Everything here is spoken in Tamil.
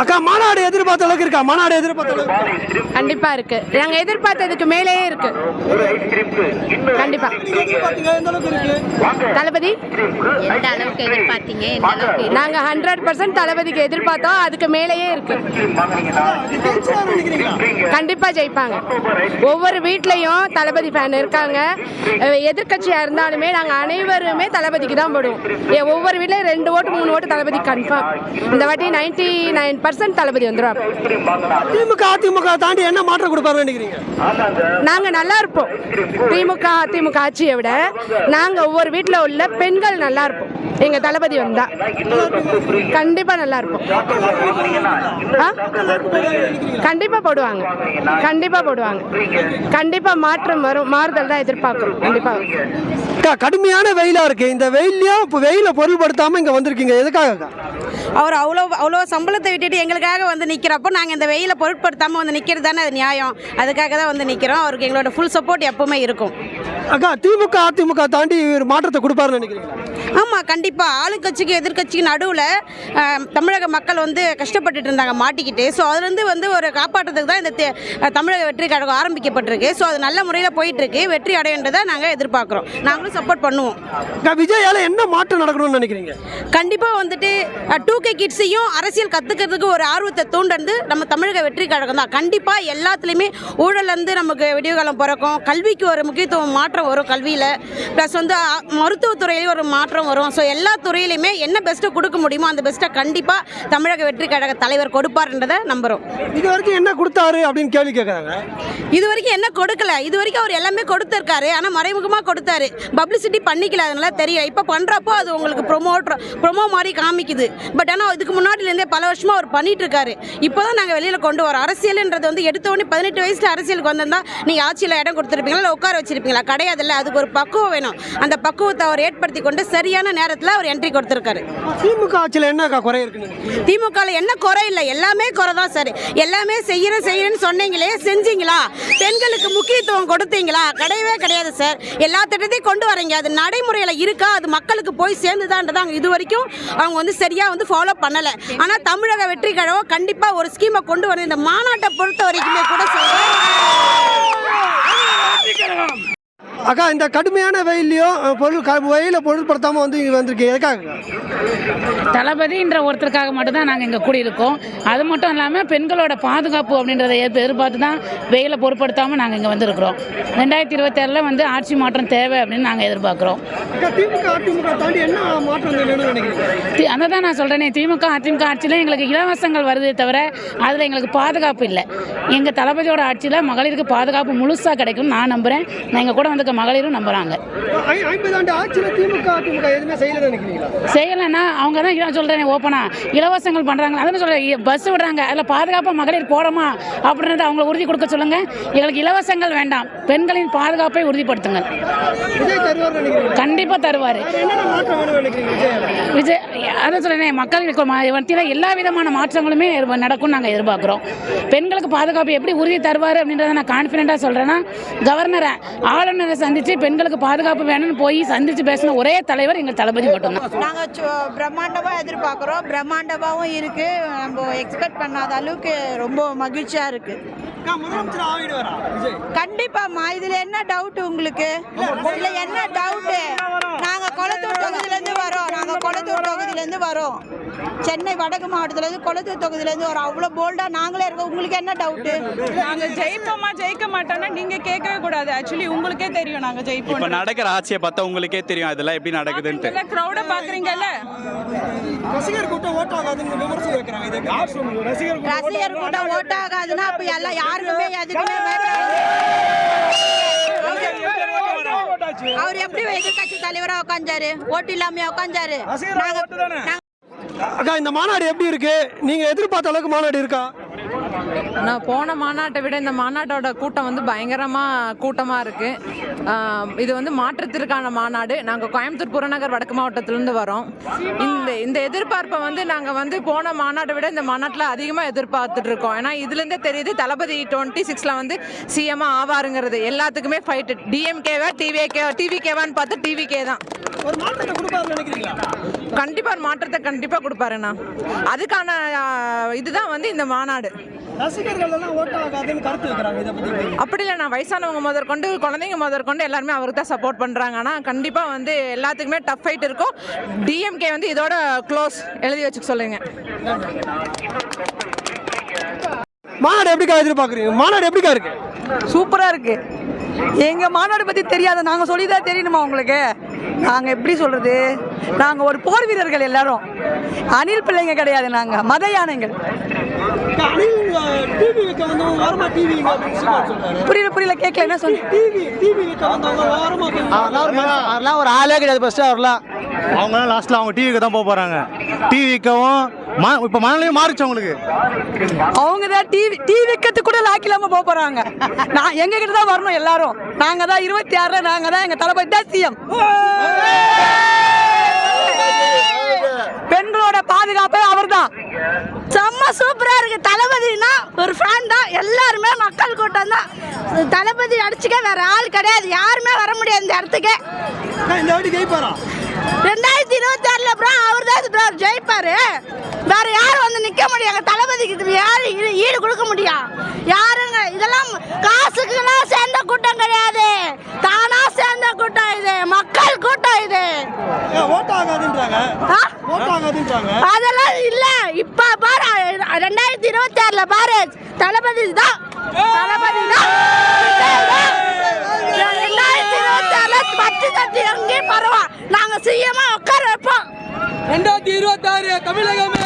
அக்கா மாநாடு எதிர்பார்த்த அளவுக்கு இருக்கா? மாநாடு எதிர்பார்த்த அளவுக்கு கண்டிப்பா இருக்கு. நாங்க எதிர்பார்த்ததுக்கு மேலேயே இருக்கு. கண்டிப்பா. தளபதி? எந்த அளவுக்கு எதிர்பார்த்தீங்க? எந்த அளவுக்கு நாங்க ஹண்ட்ரட் பர்சன்ட் தளபதிக்கு எதிர்பார்த்தோம். அதுக்கு மேலேயே இருக்கு. கண்டிப்பா ஜெயிப்பாங்க. ஒவ்வொரு வீட்லயும் தளபதி ஃபேன் இருக்காங்க. அஹ் எதிர்க்கட்சியா இருந்தாலுமே நாங்க அனைவருமே தளபதிக்கு தான் போடுவோம். ஒவ்வொரு வீட்லயும் ரெண்டு ஓட்டு மூணு ஓட்டு தளபதி கன்ஃபார்ம் இந்த வாட்டி நைன்டி நைன் பர்சன்ட் தளபதி வந்துடும் திமுக அதிமுக தாண்டி என்ன மாற்றம் கொடுப்பாருன்னு நினைக்கிறீங்க? நாங்க நல்லா இருப்போம். திமுக அதிமுக ஆட்சியை விட நாங்க ஒவ்வொரு வீட்ல உள்ள பெண்கள் நல்லா இருப்போம். எங்க தளபதி வந்தா. கண்டிப்பா நல்லா இருப்போம்? கண்டிப்பா போடுவாங்க. கண்டிப்பா போடுவாங்க. கண்டிப்பா மாற்றம் வரும். மாறுதல் தான் எதிர்பார்க்கிறோம் கண்டிப்பா. கடுமையான வெயிலா இருக்கு. இந்த வெயிலையும் இப்போ வெயில பொருள்படுத்தாம இங்க வந்திருக்கீங்க. எதுக்காக? அவர் அவ்வளோ அவ்வளோ சம்பளத்தை விட்டுட்டு எங்களுக்காக வந்து நிற்கிறப்போ நாங்கள் இந்த வெயிலை பொருட்படுத்தாமல் வந்து நிற்கிறது தானே அது நியாயம். அதுக்காக தான் வந்து நிற்கிறோம் அவருக்கு எங்களோட ஃபுல் சப்போர்ட் எப்பவுமே இருக்கும். அக்கா திமுக அதிமுக தாண்டி ஒரு மாற்றத்தை கொடுப்பாருன்னு நினைக்கிறீங்களா? ஆமாம் கண்டிப்பாக ஆளுங்கட்சிக்கு எதிர்க்கட்சிக்கு நடுவில் தமிழக மக்கள் வந்து கஷ்டப்பட்டுட்டு இருந்தாங்க மாட்டிக்கிட்டு. ஸோ அதுலேருந்து வந்து ஒரு காப்பாற்றுறதுக்கு தான் இந்த தமிழக வெற்றி கழகம் ஆரம்பிக்கப்பட்டிருக்கு. ஸோ அது நல்ல முறையில் போயிட்டுருக்கு. வெற்றி அடையன்றதை நாங்கள் எதிர்பார்க்குறோம். நாங்களும் சப்போர்ட் பண்ணுவோம். விஜயால என்ன மாற்றம் நடக்கணும்னு நினைக்கிறீங்க? கண்டிப்பாக வந்துட்டு டூ கே கிட்ஸையும் அரசியல் கற்றுக்கிறதுக்கு ஒரு ஆர்வத்தை தூண்டது நம்ம தமிழக வெற்றி கழகம் தான். கண்டிப்பாக எல்லாத்துலேயுமே ஊழல்லேருந்து நமக்கு விடிவுகாலம் பிறக்கும். கல்விக்கு ஒரு முக்கியத்துவம் மாற்றம் வரும் கல்வியில். ப்ளஸ் வந்து மருத்துவத்துறையிலையும் ஒரு மாற்றம் வரும். ஸோ எல்லா துறையிலையுமே என்ன பெஸ்ட்டை கொடுக்க முடியுமோ அந்த பெஸ்ட்டை கண்டிப்பாக தமிழக வெற்றி கழக தலைவர் கொடுப்பார்ன்றதை நம்புகிறோம் இது வரைக்கும் என்ன கொடுத்தாரு அப்படின்னு கேள்வி கேட்குறாங்க இது வரைக்கும் என்ன கொடுக்கல? இது வரைக்கும் அவர் எல்லாமே கொடுத்துருக்காரு. ஆனால் மறைமுகமாக கொடுத்தாரு. பப்ளிசிட்டி பண்ணிக்கல அதனால தெரியல. இப்போ பண்ணுறப்போ அது உங்களுக்கு ப்ரொமோட் ப்ரொமோ மாதிரி காமிக்குது. பட் ஆனால் இதுக்கு முன்னாடிலேருந்தே பல வருஷமாக அவர் பண்ணிட்டு இருக்காரு இப்போ தான் நாங்கள் வெளியில் கொண்டு வரோம். அரசியல்ன்றது வந்து எடுத்த உடனே பதினெட்டு வயசில் அரசியலுக்கு வந்திருந்தா நீங்கள் ஆட்சியில் இடம் கொடுத்துருப்பீங்களா? இல்லை உட்கார வச்சிருப்பீங்களா? கிடையாதுல்ல அதுக்கு ஒரு பக்குவம் வேணும். அந்த பக்குவத்தை அவர் ஏற்படுத்தி கொண்டு சரியான நேரத்தில் அவர் என்ட்ரி கொடுத்துருக்காரு. திமுக ஆட்சியில் என்ன குறை இருக்குன்னு? திமுகவில் என்ன குறை இல்லை எல்லாமே குறை தான் சார். எல்லாமே செய்யறேன் செய்யறேன்னு சொன்னீங்களே செஞ்சீங்களா? பெண்களுக்கு முக்கியத்துவம் கொடுத்தீங்களா? கிடையவே கிடையாது சார். எல்லா திட்டத்தையும் கொண்டு வரீங்க. அது நடைமுறையில் இருக்கா? அது மக்களுக்கு போய் சேர்ந்துதான்றதை அவங்க இது வரைக்கும் அவங்க வந்து சரியாக வந்து ஃபாலோ பண்ணலை. ஆனால் தமிழக வெற்றி கழகம் கண்டிப்பாக ஒரு ஸ்கீமை கொண்டு வர இந்த மாநாட்டை பொறுத்த வரைக்குமே கூட சொல்கிறேன் அக்கா இந்த கடுமையான வெயிலையும் பொருள் க- வெயில பொருள்படுத்தாம வந்து இங்க வந்திருக்கீங்க. எதுக்காக? தளபதின்ற ஒருத்தருக்காக மட்டும்தான் நாங்கள் இங்கே கூடியிருக்கோம். அது மட்டும் இல்லாமல் பெண்களோட பாதுகாப்பு அப்படின்றத எதிர்பார்த்து தான் வெயிலை பொருட்படுத்தாமல் நாங்கள் இங்கே வந்திருக்கிறோம். ரெண்டாயிரத்தி இருபத்தாறில் வந்து ஆட்சி மாற்றம் தேவை அப்படின்னு நாங்கள் எதிர்பார்க்குறோம். திமுக என்ன மாற்றம் அதை தான் நான் சொல்கிறேனே திமுக அதிமுக ஆட்சியில் எங்களுக்கு இலவசங்கள் வருதே தவிர அதில் எங்களுக்கு பாதுகாப்பு இல்லை. எங்கள் தளபதியோட ஆட்சியில் மகளிருக்கு பாதுகாப்பு முழுசாக கிடைக்கும்னு நான் நம்புகிறேன் நான் எங்கள் கூட வந்திருக்க மகளிரும் எதுவுமே செய்யலன்னு அவங்க தான் இதான் சொல்கிறேன் ஓப்பனாக இலவசங்கள் பண்ணுறாங்க அதான் சொல்கிறேன் பஸ் விடுறாங்க. அதில் பாதுகாப்பாக மகளிர் போகிறோமா அப்படின்றத அவங்களை உறுதி கொடுக்க சொல்லுங்கள் எங்களுக்கு இலவசங்கள் வேண்டாம். பெண்களின் பாதுகாப்பை உறுதிப்படுத்துங்கள். விஜய் தருவார். விஜய் அதான் சொல்கிறேன் மக்களுக்கு மத்தியில் எல்லா விதமான மாற்றங்களுமே நடக்கும்னு நாங்கள் எதிர்பார்க்குறோம். பெண்களுக்கு பாதுகாப்பு எப்படி உறுதி தருவார் அப்படின்றத நான் கான்ஃபிடென்ட்டாக சொல்கிறேன்னா கவர்னரை ஆளுநரை சந்தித்து பெண்களுக்கு பாதுகாப்பு வேணும்னு போய் சந்தித்து பேசின ஒரே தலைவர் எங்கள் தளபதி மட்டும்தான். நாங்கள் பிரம்மாண்டமாக எதிர்பார்க்குறோம். பிரம்மாண்டமாகவும் இருக்குது நம்ம எக்ஸ்பெக்ட் பண்ணாத அளவுக்கு ரொம்ப மகிழ்ச்சியாக இருக்குது கண்டிப்பாம்மா இதில் என்ன டவுட் உங்களுக்கு? இல்லை என்ன டவுட்டு நாங்கள் கொளத்தூர் தொகுதியிலேருந்து வரோம். நாங்கள் கொளத்தூர் தொகுதியிலேருந்து வரோம். சென்னை வடக்கு மாவட்டத்துலேருந்து கொளத்தூர் தொகுதியிலேருந்து வரோம். அவ்வளோ போல்டாக நாங்களே இருக்கோம். உங்களுக்கு என்ன டவுட்டு நாங்க ஜெயிப்போமா ஜெயிக்க மாட்டோம்னா நீங்க கேட்கவே கூடாது. ஆக்சுவலி உங்களுக்கே தெரியும் நாங்க இப்ப ஜெயிப்போம் நடக்கிற ஆட்சியை பார்த்தா உங்களுக்கே தெரியும். அதெல்லாம் எப்படி நடக்குதுன்ட்டு. கிரௌட பாக்குறீங்கல்ல? ரசிகர் கூட்டம் ஓட்டாகாதுன்னு விமர்சனம் வைக்கிறாங்க இதுக்கு ரசிகர் ரசிகர் கூட ஓட் ஆகாதுன்னா அப்போ எல்லாம் யாருக்குமே எதுக்குமே அவர் எப்படி எதிர்கட்சி தலைவரா உட்காந்தாரு ஓட்டு இல்லாம உட்காந்தாரு நாங்க அக்கா இந்த மாநாடு எப்படி இருக்கு? நீங்க எதிர்பார்த்த அளவுக்கு மாநாடு இருக்கா? நான் போன மாநாட்டை விட இந்த மாநாட்டோட கூட்டம் வந்து பயங்கரமாக கூட்டமாக இருக்குது இது வந்து மாற்றத்திற்கான மாநாடு. நாங்கள் கோயம்புத்தூர் புறநகர் வடக்கு மாவட்டத்திலேருந்து வரோம். இந்த இந்த எதிர்பார்ப்பை வந்து நாங்கள் வந்து போன மாநாட்டை விட இந்த மாநாட்டில் அதிகமாக எதிர்பார்த்துட்டு இருக்கோம். ஏன்னா இதுலேருந்தே தெரியுது தளபதி டுவெண்ட்டி சிக்ஸில் வந்து சிஎம்மாக ஆவாருங்கிறது. எல்லாத்துக்குமே ஃபைட்டு டிஎம்கேவா டிவிகே டிவிகேவான்னு பார்த்து டிவிகே தான். ஒரு மாற்றத்தை கொடுப்பாருன்னு நினைக்கிறீங்களா? கண்டிப்பாக மாற்றத்தை கண்டிப்பாக கொடுப்பாருண்ணா அதுக்கான இதுதான் வந்து இந்த மாநாடு. ரசிகர்கள் எல்லாம் ஓட்ட ஆகாதுன்னு கருத்து வைக்கிறாங்க. இதை பத்தி அப்படி இல்லை நான் வயசானவங்க முதற்கொண்டு குழந்தைங்க முதற்கொண்டு எல்லாருமே அவருக்கு தான் சப்போர்ட் பண்ணுறாங்க ஆனால் கண்டிப்பாக வந்து எல்லாத்துக்குமே டஃப் ஃபைட் இருக்கும். டிஎம்கே வந்து இதோட க்ளோஸ் எழுதி வச்சுக்க சொல்லுங்க. மாநாடு எப்படிக்கா எதிர்பார்க்குறீங்க? மாநாடு எப்படிக்கா இருக்கு? சூப்பராக இருக்கு. எங்கள் மாநாடு பற்றி தெரியாத நாங்கள் சொல்லி தான் தெரியணுமா உங்களுக்கு? நாங்கள் எப்படி சொல்கிறது நாங்கள் ஒரு போர் வீரர்கள் எல்லாரும். அணில் பிள்ளைங்க கிடையாது நாங்கள் மத யானைகள். டிவி வைக்க வந்தவங்க ஓரமா டிவி அப்படின்னு புரியல புரியல கேட்கல என்ன சொல்லி டிவி டிவி வைக்க வந்தவங்க ஓரமா அதெல்லாம் ஒரு ஆளே கிடையாது ஃபர்ஸ்ட் அவர்லாம். அவங்களாம் லாஸ்ட்ல அவங்க டிவிக்கு தான் போக போறாங்க. டிவிக்கவும் மா இப்போ மனநிலையும் மாறிச்சு அவங்களுக்கு. அவங்க தான் டிவி டிவி வைக்கிறதுக்கு கூட லாக்கி போக போகிறாங்க நான் எங்கள் கிட்ட தான் வரணும் எல்லாரும். நாங்கள் தான் இருபத்தி ஆறில் நாங்கள் தான் எங்கள் தளபதி தான் சிஎம் பெண்களோட பாதுகாப்பு அவர்தான். செம்ம சூப்பரா இருக்கு. தளபதினா ஒரு ஃபேன் தான். எல்லாருமே மக்கள் கூட்டம் தான். தளபதி அடிச்சுக்க வேற ஆள் கிடையாது. யாருமே வர முடியாது இந்த இடத்துக்கு. இந்த வாட்டி ஜெயிப்பாரா? ரெண்டாயிரத்தி இருபத்தி ஆறுல அப்புறம் அவர் தான் ப்ரோ ஜெயிப்பாரு. வேற யாரும் வந்து நிக்க முடியாங்க தளபதிக்கு யாரு ஈடு- ஈடு கொடுக்க முடியும்? யாருங்க? இதெல்லாம் காசுக்குலாம் சேர்ந்த கூட்டம் கிடையாது தானா சேர்ந்த கூட்டம் இது மக்கள் கூட்டம் இது ஓட்ட ஆகாதுன்றாங்க ஆ? ஓட்ட ஆகாதுன்றாங்க அதெல்லாம் இல்ல இப்ப பாரு ரெண்டாயிரத்தி இருபத்தி ஆறுல பாரு தளபதி தான் தளபதி தான் ரெண்டாயிரத்தி இருபத்தி ஆறுல பத்து தட்டி எங்கேயும் பரவா. நாங்க சிஎம்மா உட்கார வைப்போம். ரெண்டாயிரத்தி இருபத்தாறு தமிழகமே!